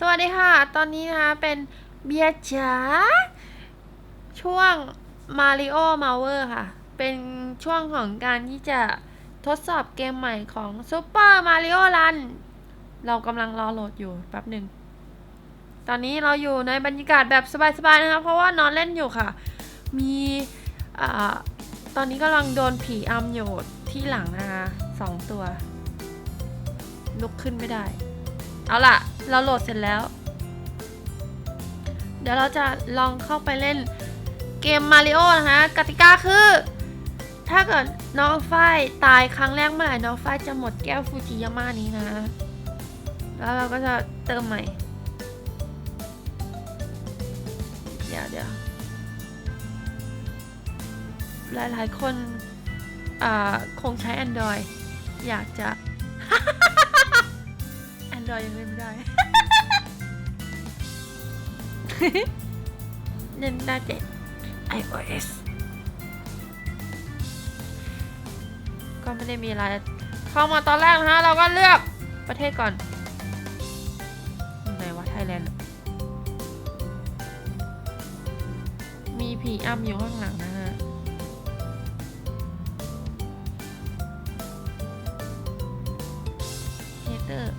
สวัสดีค่ะ ตอนนี้นะคะเป็นเบียร์จ๋าช่วง Mario m a w e r ค่ะ เป็นช่วงของการที่จะทดสอบเกมใหม่ของ Super Mario Run เรากำลังรอโหลดอยู่แป๊บหนึ่ง ตอนนี้เราอยู่ในบรรยากาศแบบสบายๆนะคะ เพราะว่านอนเล่นอยู่ค่ะ มีอตอนนี้กำลังโดนผีอำอยู่ที่หลังนะคะสองตัว ลุกขึ้นไม่ได้ เอาล่ะ เราโหลดเสร็จแล้ว เดี๋ยวเราจะลองเข้าไปเล่นเกมมาริโอนะคะกติกาคือ ถ้าเกิดน้องฝ้ายตายครั้งแรกเมื่อไหร่น้องฝ้ายจะหมดแก้วฟูจิยาม่านี้นะ แล้วเราก็จะเติมใหม่ เดี๋ยวเดี๋ยวหลายๆคนอ่าคงใช้ Android อยากจะ ยังเล่นไม่ได้ เล่นได้แต่ iOS ก็ไม่ได้มีอะไร เข้ามาตอนแรกนะฮะ เราก็เลือกประเทศก่อนอยู่ไหนวะไทยแลนด์ มีผีอ้ำอยู่ข้างหลังนะฮะ เฮเตอร์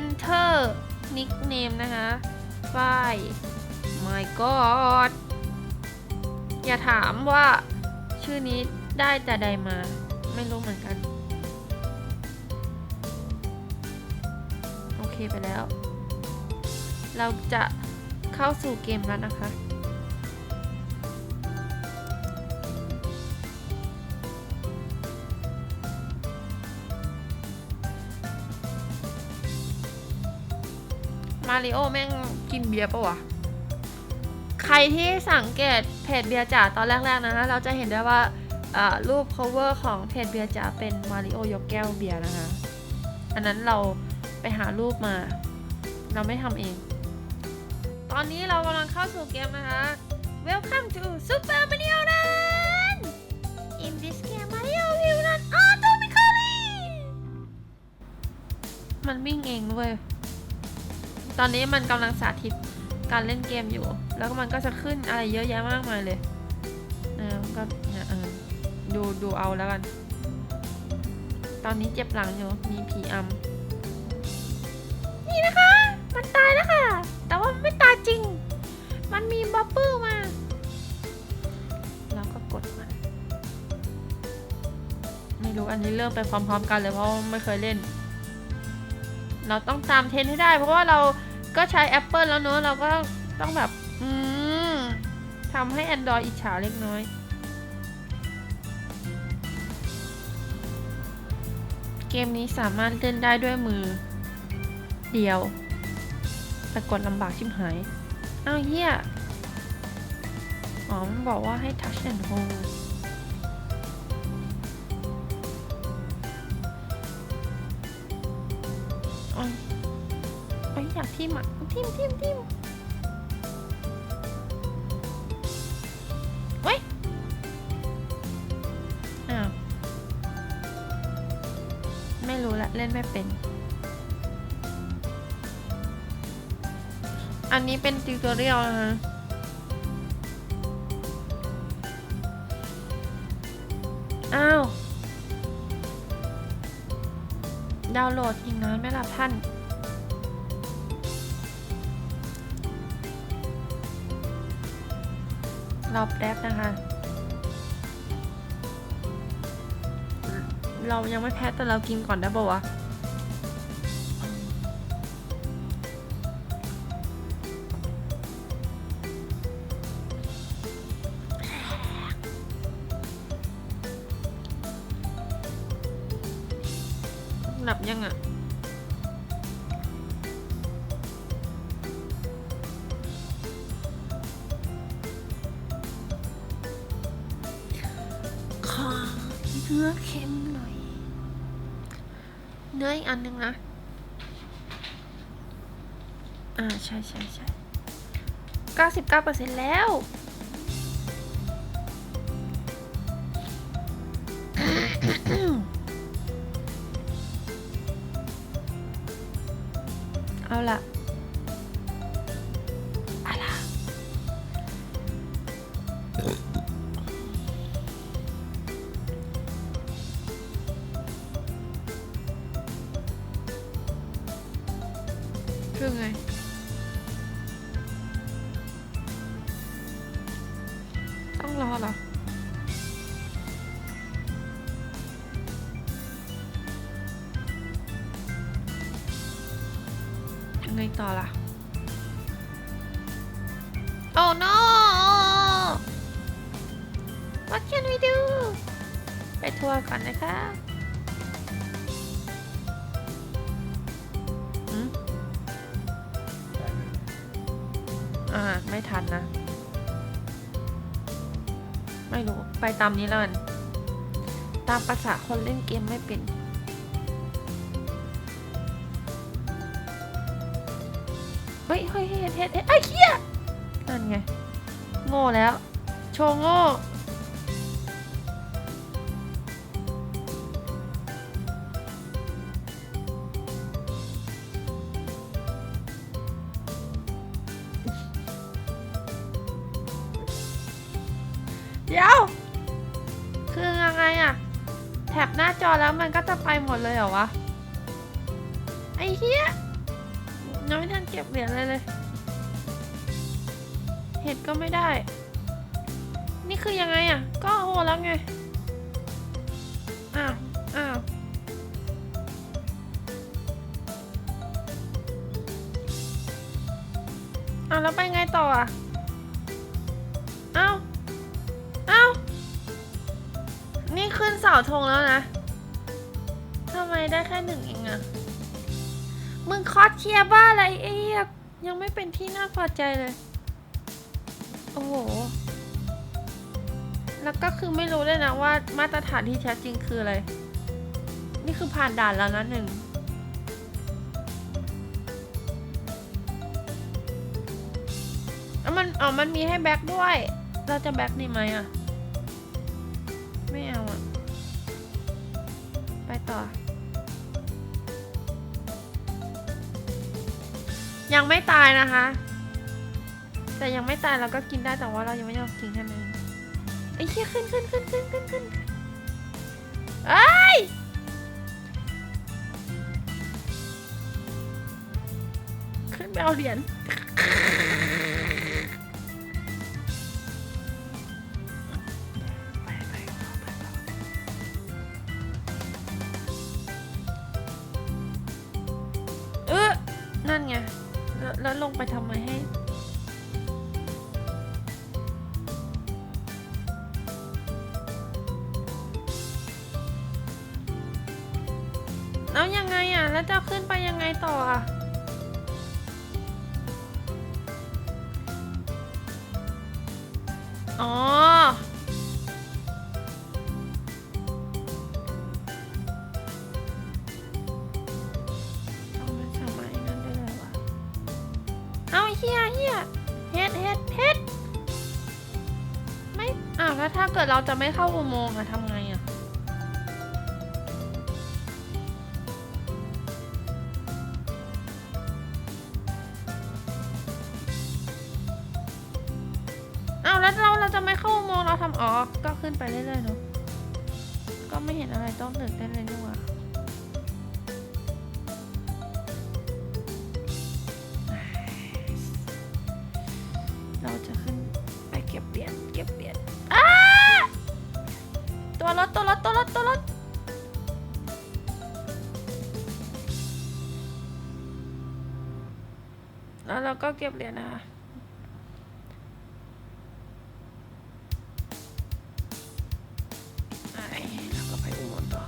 enter nickname นะคะฝ้าย my god อย่าถามว่าชื่อนี้ได้แต่ใดมา ไม่รู้เหมือนกัน โอเคไปแล้ว เราจะเข้าสู่เกมแล้วนะคะ มาริโอแม่งกินเบียร์ปะวะ ใครที่สังเกตเพจเบียร์จ๋าตอนแรกๆนะเราจะเห็นได้ว่าอ่ารูป cover ของเพจเบียร์จ๋าเป็นมาริโอยกแก้วเบียร์นะคะอันนั้นเราไปหารูปมา เราไม่ทำเอง ตอนนี้เรากำลังเข้าสู่เกมนะคะ Welcome to Super Mario Run In this game Mario will run automatically มันวิ่งเองด้วย ตอนนี้มันกำลังสาธิตการเล่นเกมอยู่ แล้วก็มันก็จะขึ้นอะไรเยอะแยะมากมายเลยเออก็เนี่ยเออดูดูเอาแล้วกัน ตอนนี้เจ็บหลังอยู่ มีผีอำนี่นะคะ มันตายแล้วค่ะ แต่ว่าไม่ตายจริง มันมีบับเบิ้ลมาแล้วก็กดมัน ไม่รู้อันนี้เริ่มไปพร้อมๆกันเลยเพราะไม่เคยเล่น เราต้องตามเทนให้ได้ เพราะว่าเรา ก็ใช้ Apple แล้วเนอะเราก็ต้องแบบ อืมทำให้ Android อิจฉาเล็กน้อย เกมนี้สามารถเล่นได้ด้วยมือ เดียว แต่กดลำบากชิบหาย อ้าวเฮียอ๋อ มันบอกว่าให้ touch and hold ยอยากทิมอะทิมทิมทิมเว้ยอ้าวไม่รู้ละ เล่นไม่เป็น อันนี้เป็นติวตอเรียลนะคะอ้าว ดาวน์โหลดอีกน้อยไหมล่ะท่าน รอแป๊บนะคะ เรายังไม่แพ้แต่เรากินก่อนได้ปะวะหลับยังอะ เนื้ออีกอันหนึ่งนะ อ่าใช่ใช่ใช่เก้าสิบเก้าเปอร์เซ็นต์แล้วเอาละเอาละ ยังไงต่อล่ะ Oh no What can we do ไปทัวร์ก่อนนะคะหืมอ่า ไม่ทันนะ ไม่รู้ ไปตามนี้แล้วกัน ตามภาษาคนเล่นเกมไม่เป็น ฮ้ยเฮ้ยเฮ้ยเฮ้ยเฮ้ยไอ้เหี้ยนั่นไง โง่แล้ว โชว์โง่เดี๋ยว คือยังไงอะแท็บหน้าจอแล้วมันก็จะไปหมดเลยเหรอวะ ไอ้เหี้ย ยังไม่ทันเก็บเหรียญเลยเลย เห็ดก็ไม่ได้ นี่คือยังไงอะ ก็โหแล้วไง อ้าว อ้าวอ้าวแล้วไปไงต่ออะอ้าวอ้าวนี่ขึ้นเสาธงแล้วนะทำไมได้แค่หนึ่งเองอะ มึงคอสเคลียร์บ้าอะไรไอ้เหี้ยยังไม่เป็นที่น่าพอใจเลย โอ้โห แล้วก็คือไม่รู้เลยนะว่ามาตรฐานที่แท้จริงคืออะไร นี่คือผ่านด่านแล้วนะหนึ่งแล้วมันอ๋อมันมีให้แบ็คด้วย เราจะแบ็คนี่ไหมอะ ยังไม่ตายนะคะ แต่ยังไม่ตายเราก็กินได้แต่ว่าเรายังไม่ยอมกินแค่นั้นไอ้เหี้ยขึ้นขึ้นขึ้นขึ้นขึ้นขึ้นเอ้ยขึ้นไปเอาเหรียญ แล้วล้วลงไปทำไมให้ แล้วยังไงอะ แล้วจะขึ้นไปยังไงต่ออะอ๋อ เกิดเราจะไม่เข้าอุโมงค์อะทำไงอะอ้าวแล้วเราเราจะไม่เข้าอุโมงค์เราทำอ๋อ ก็ขึ้นไปเรื่อยๆเนาะ ก็ไม่เห็นอะไรต้องตื่นเต้นเลยนี่หว่าเราจะขึ้นไปเก็บเหรียญ ตัวรถตัวรถตัวรถตัวรถแล้วเราก็เก็บเหรียญนะคะไอแล้วก็ไปอุโมงค์ต่อ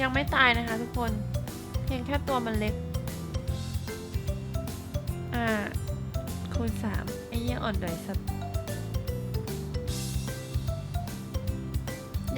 ยังไม่ตายนะคะทุกคน เพียงแค่ตัวมันเล็ก อ่า คูณสามไอ้เหี้ยอ่อนดอยสัตว์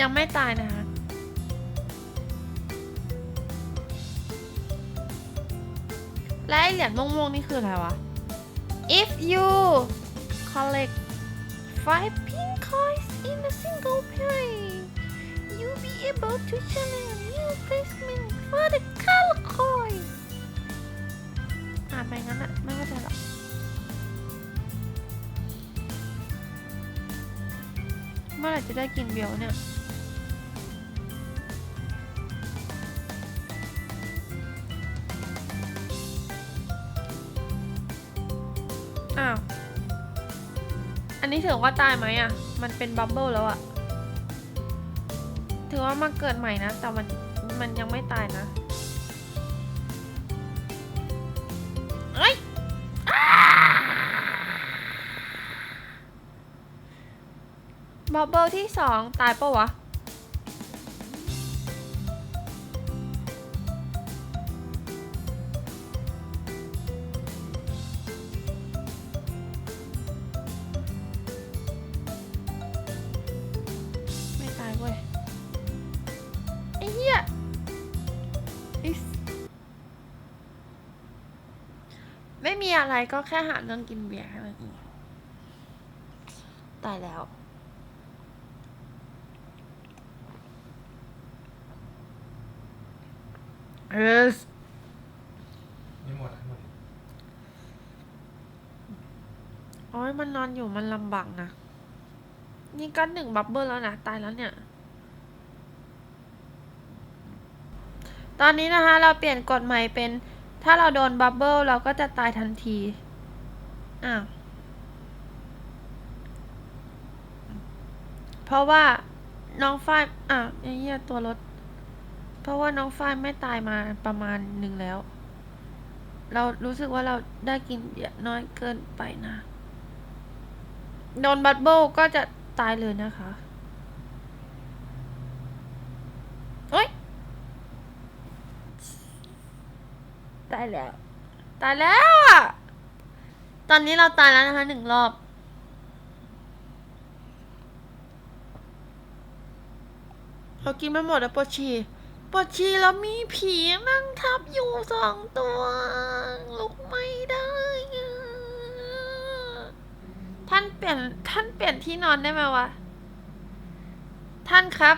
ยังไม่ตายนะคะและไอเหรียญม่วงๆนี่คืออะไรวะ if you collect five pink coins in a single play you'll be able to challenge a new placement for the color coin นั้นอะไม่เข้าใจหรอกเมื่อไหร่จะได้กินเบียวเนี่ย อ้าว อันนี้ถือว่าตายไหมอะ มันเป็นบับเบิลแล้วอะ ถือว่ามาเกิดใหม่นะ แต่มัน มันยังไม่ตายนะเอ้ยบับเบิลที่สองตายปะวะ อะไรก็แค่หาเรื่องกินเบียร์แค่นั้นเองตายแล้ว เอสไม่หมดอะหมดโอ้ยมันนอนอยู่มันลำบากนะ นี่ก็หนึ่งบับเบิ้ลแล้วนะ ตายแล้วเนี่ย ตอนนี้นะคะ เราเปลี่ยนกฎใหม่เป็น ถ้าเราโดนบับเบิ้ลเราก็จะตายทันที อ้าว เพราะว่าน้องฝ้ายอะไอ้เหี้ยตัวรถ เพราะว่าน้องฝ้ายไม่ตายมาประมาณหนึ่งแล้ว เรารู้สึกว่าเราได้กินเยร์น้อยเกินไปนะ โดนบัตเบิลก็จะตายเลยนะคะเฮ้ย ตายแล้ว ตายแล้วอะตอนนี้เราตายแล้วนะคะหนึ่งรอบ เรากินไม่หมดแล้วปวดฉี่ปวดฉี่แล้วมีผีนั่งทับอยู่สองตัว ลุกไม่ได้อะท่านเปลี่ยนท่านเปลี่ยนที่นอนได้ไหมวะ ท่านครับ